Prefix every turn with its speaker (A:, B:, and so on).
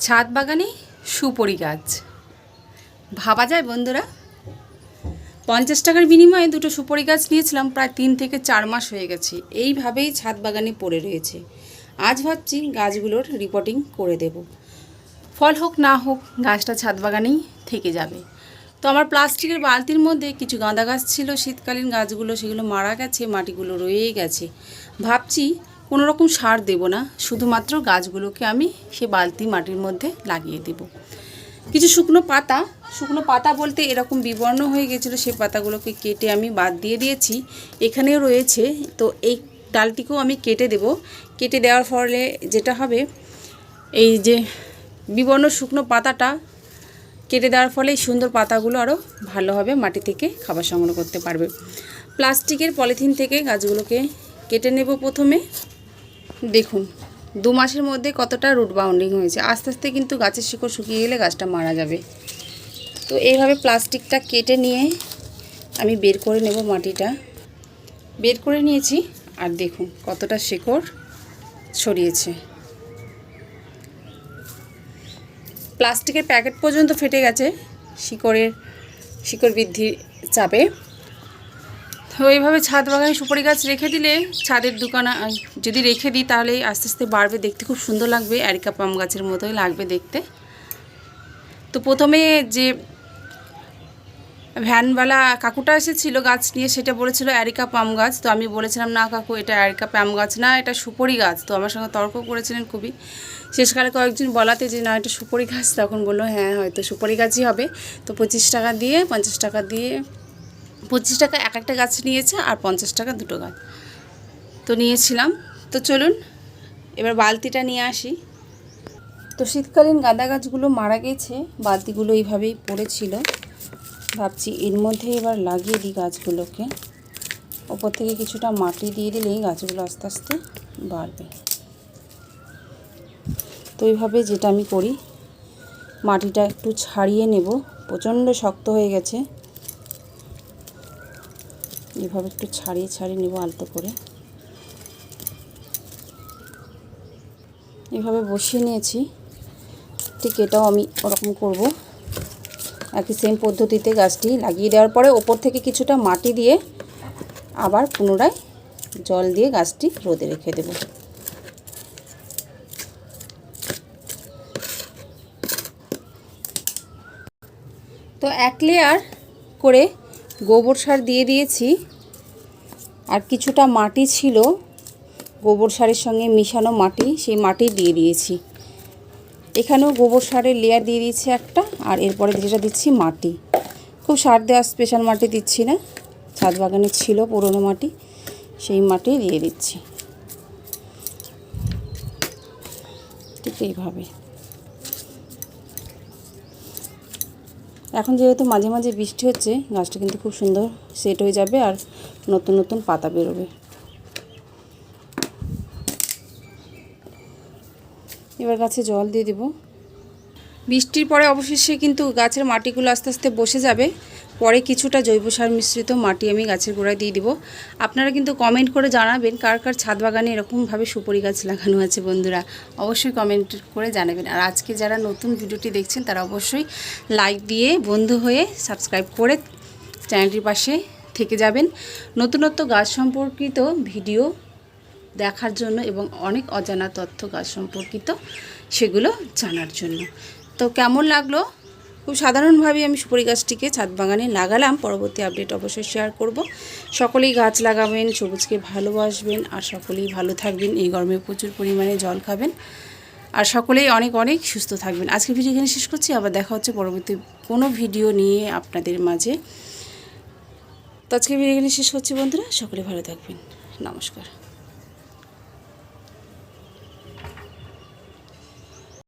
A: ছাদ বাগানে সুপরি গাছ। ভাবা যায় বন্ধুরা? পঞ্চাশ টাকার বিনিময়ে দুটো সুপরি গাছ নিয়েছিলাম, প্রায় তিন থেকে চার মাস হয়ে গেছে। এইভাবেই ছাদ বাগানে পড়ে রয়েছে। আজ ভাবছি গাছগুলোর রিপোর্টিং করে দেব। ফল হোক, না হোক, গাছটা ছাদ বাগানেই থেকে যাবে। তো আমার প্লাস্টিকের বালতির মধ্যে কিছু গাঁদা গাছ ছিল, শীতকালীন গাছগুলো, সেগুলো মারা গেছে, মাটিগুলো রয়েই গেছে। ভাবছি কোনো রকম সার দেব না, শুধুমাত্র গাছগুলোকে আমি সে বালতি মাটির মধ্যে লাগিয়ে দেব। কিছু শুকনো পাতা শুকনো পাতা বলতে এরকম বিবর্ণ হয়ে গেছিল সেই পাতাগুলোকে কেটে আমি বাদ দিয়ে দিয়েছি। এখানেও রয়েছে, তো এই ডালটিকেও আমি কেটে দেব। কেটে দেওয়ার ফলে যেটা হবে, এই যে বিবর্ণ শুকনো পাতাটা কেটে দেওয়ার ফলে এই সুন্দর পাতাগুলো আরও ভালোভাবে মাটি থেকে খাবার সংগ্রহ করতে পারবে। প্লাস্টিকের পলিথিন থেকে গাছগুলোকে কেটে নেব প্রথমে। দেখুন, দু মাসের মধ্যে কতটা রুট বাউন্ডিং হয়েছে। আস্তে আস্তে কিন্তু গাছের শিকড় শুকিয়ে গেলে গাছটা মারা যাবে। তো এইভাবে প্লাস্টিকটা কেটে নিয়ে আমি বের করে নেব মাটিটা। বের করে নিয়েছি, আর দেখুন কতটা শিকড় ছড়িয়েছে। প্লাস্টিকের প্যাকেট পর্যন্ত ফেটে গেছে, শিকড়ের, শিকড় বৃদ্ধির চাপে। এইভাবে ছাদ বাগানে সুপারি গাছ রেখে দিলে ছাদের দোকানে যদি রেখে দিই তাহলে আস্তে আস্তে বাড়বে, দেখতে খুব সুন্দর লাগবে, অ্যারিকা পাম গাছের মতোই লাগবে দেখতে। তো প্রথমে যে ভ্যানওয়ালা কাকুটা এসেছিল গাছ নিয়ে, সেটা বলেছিল অ্যারিকা পাম গাছ। তো আমি বলেছিলাম, না কাকু, এটা অ্যারিকা পাম গাছ না, এটা সুপরি গাছ। তো আমার সঙ্গে তর্ক করেছিলেন খুবই। শেষকালে কয়েকজন বলাতে যে, না, এটা সুপরি গাছ। তখন বলল হ্যাঁ হয়তো সুপরি গাছই হবে। তো পঁচিশ টাকা দিয়ে, পঞ্চাশ টাকা দিয়ে পঁচিশ টাকা এক একটা গাছ নিয়েছে আর পঞ্চাশ টাকা দুটো গাছ। তো নিয়েছিলাম। তো চলুন, এবার বালতিটা নিয়ে আসি। তো শীতকালীন গাঁদা গাছগুলো মারা গেছে, বালতিগুলো এইভাবেই পড়েছিল। ভাবছি এর মধ্যে এবার লাগিয়ে দিই গাছগুলোকে। ওপর থেকে কিছুটা মাটি দিয়ে দিলেই গাছগুলো আস্তে আস্তে বাড়বে। তো এইভাবে যেটা আমি করি, মাটিটা একটু ছাড়িয়ে নেব। প্রচণ্ড শক্ত হয়ে গেছে। এভাবে একটু ছাড়িয়ে ছাড়িয়ে নেব আলতো করে। এভাবে বসিয়ে নিয়েছি। ঠিক এটাও আমি ওরকম করব। একই সেম পদ্ধতিতে গাছটি লাগিয়ে দেওয়ার পরে ওপর থেকে কিছুটা মাটি দিয়ে আবার পুনরায় জল দিয়ে গাছটি রোদে রেখে দেব। তো এক লেয়ার করে গোবর সার দিয়ে দিয়েছি। আর কিছুটা মাটি ছিল, গোবর সারের সঙ্গে মিশানো মাটি, সেই মাটি দিয়ে দিয়েছি। এখানেও গোবর সারের লেয়ার দিয়ে দিয়েছি একটা, আর এরপরে যেটা দিচ্ছি মাটি। খুব সার দেওয়া স্পেশাল মাটি দিচ্ছি না, ছাদ বাগানে ছিল পুরনো মাটি, সেই মাটি দিয়ে দিচ্ছি। ঠিক এইভাবে। এখন যেহেতু মাঝে মাঝে বৃষ্টি হচ্ছে, গাছটা কিন্তু খুব সুন্দর সেট হয়ে যাবে আর নতুন নতুন পাতা বেরোবে। এবার গাছে জল দিয়ে দেব। বৃষ্টির পরে অবশেষে কিন্তু গাছের মাটিগুলো আস্তে আস্তে বসে যাবে। পরে কিছুটা জৈব সার মিশ্রিত মাটি আমি গাছের গোড়ায় দিয়ে দিব। আপনারা কিন্তু কমেন্ট করে জানাবেন কার কার ছাদ বাগানে এরকমভাবে সুপরি গাছ লাগানো আছে বন্ধুরা। অবশ্যই কমেন্ট করে জানাবেন। আর আজকে যারা নতুন ভিডিওটি দেখছেন, তারা অবশ্যই লাইক দিয়ে বন্ধু হয়ে সাবস্ক্রাইব করে চ্যানেলটির পাশে থেকে যাবেন। নতুনত্ব গাছ সম্পর্কিত ভিডিও দেখার জন্য এবং অনেক অজানা তথ্য গাছ সম্পর্কিত সেগুলো জানার জন্য। তো কেমন লাগল? খুব সাধারণভাবেই আমি সুপারি গাছটিকে ছাদ বাগানে লাগালাম। পরবর্তী আপডেট অবশ্যই শেয়ার করব। সকলেই গাছ লাগাবেন, সবুজকে ভালোবাসবেন আর সকলেই ভালো থাকবেন। এই গরমে প্রচুর পরিমাণে জল খাবেন। আর সকলেই অনেক অনেক সুস্থ থাকবেন। আজকে ভিডিও এখানে শেষ করছি। আবার দেখা হচ্ছে পরবর্তী কোনো ভিডিও নিয়ে আপনাদের মাঝে। তো আজকে ভিডিও এখানে শেষ করছি বন্ধুরা। সকলে ভালো থাকবেন। নমস্কার।